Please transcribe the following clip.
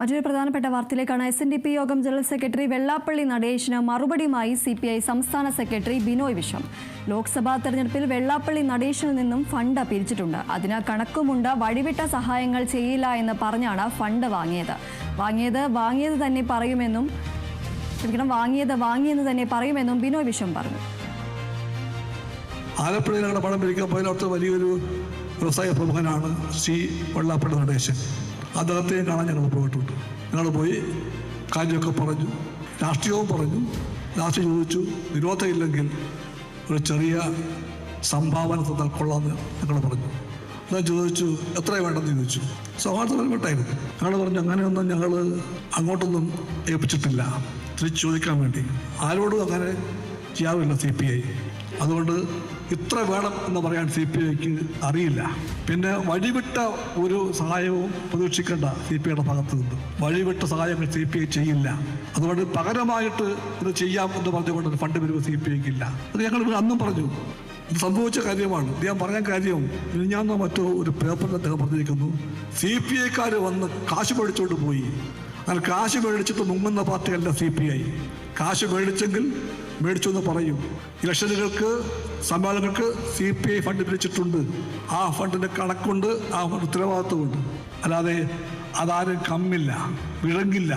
മറ്റൊരു പ്രധാനപ്പെട്ട വാർത്തയിലേക്കാണ് S N D P Yogam general secretary Vellappally നടേശിന് മറുപടിയുമായി സി പി ഐ സംസ്ഥാന സെക്രട്ടറി ബിനോയ് വിശ്വം. ലോക്സഭാ തെരഞ്ഞെടുപ്പിൽ വെള്ളാപ്പള്ളി നടേശനിൽ നിന്നും ഫണ്ട് പിരിച്ചിട്ടുണ്ട്. അതിന് കണക്കുമുണ്ട് വഴിവിട്ട സഹായങ്ങൾ ചെയ്യില്ല എന്ന് പറഞ്ഞാണ് ഫണ്ട് വാങ്ങിയത്. വാങ്ങിയത് വാങ്ങിയത് തന്നെ പറയുമെന്നും വാങ്ങിയത് വാങ്ങിയെന്ന് തന്നെ പറയുമെന്നും ബിനോയ് വിശ്വം പറഞ്ഞു. ആലപ്പുഴയിൽ ഞങ്ങളുടെ പണം പിരിക്കാൻ പോയാൽ അവിടുത്തെ വലിയൊരു വ്യവസായ പ്രമുഖനാണ് ശ്രീ വെള്ളാപ്പള്ളി നടേശൻ. അദ്ദേഹത്തെയും കാണാൻ ഞങ്ങൾ പോയിട്ടുണ്ട്. ഞങ്ങൾ പോയി കാര്യമൊക്കെ പറഞ്ഞു രാഷ്ട്രീയവും പറഞ്ഞു. ലാസ്റ്റ് ചോദിച്ചു വിരോധമില്ലെങ്കിൽ ഒരു ചെറിയ സംഭാവന തന്നാൽ കൊള്ളാമെന്ന് ഞങ്ങൾ പറഞ്ഞു. ഞാൻ ചോദിച്ചു എത്ര വേണ്ടെന്ന് ചോദിച്ചു. സൗഹാർദ്ദപരമായിട്ടായിരുന്നു ഞങ്ങൾ പറഞ്ഞു അങ്ങനെയൊന്നും ഞങ്ങൾ അങ്ങോട്ടൊന്നും ഏൽപ്പിച്ചിട്ടില്ല. തിരിച്ചു ചോദിക്കാൻ വേണ്ടി. ആരോടും അങ്ങനെ ചെയ്യാറില്ല സി പി ഐ അതുകൊണ്ട് ഇത്ര വേണം എന്ന് പറയാൻ സി പി ഐക്ക് അറിയില്ല. പിന്നെ വഴിവിട്ട ഒരു സഹായവും പ്രതീക്ഷിക്കേണ്ട സി പി ഐയുടെ ഭാഗത്ത് നിന്ന് വഴിവിട്ട സഹായങ്ങൾ സി പി ഐ ചെയ്യില്ല. അതുകൊണ്ട് പകരമായിട്ട് ഇത് ചെയ്യാം എന്ന് പറഞ്ഞുകൊണ്ട് ഒരു ഫണ്ട് വരുമ്പോൾ സി പി ഐക്ക് ഇല്ല അത് ഞങ്ങൾ അന്നും പറഞ്ഞു. ഇത് സംഭവിച്ച കാര്യമാണ്. ഞാൻ പറയാൻ കാര്യം ഞാൻ മറ്റോ ഒരു പേപ്പറിൽ അദ്ദേഹം പറഞ്ഞിരിക്കുന്നു. സി പി ഐക്കാർ വന്ന് കാശ് മേടിച്ചുകൊണ്ട് പോയി. എന്നാൽ കാശ് മേടിച്ചിട്ട് മുങ്ങുന്ന പാർട്ടിയല്ല സി പി ഐ കാശ് മേടിച്ചെങ്കിൽ മേടിച്ചു എന്ന് പറയും. ഇലക്ഷനുകൾക്ക് സമ്മേളനങ്ങൾക്ക് സി പി ഐ ഫണ്ട് പിരിച്ചിട്ടുണ്ട് ആ ഫണ്ടിന്റെ കണക്കുണ്ട് ആ ഉത്തരവാദിത്വമുണ്ട്. അല്ലാതെ അതാരും കമ്മില്ല വിളങ്ങില്ല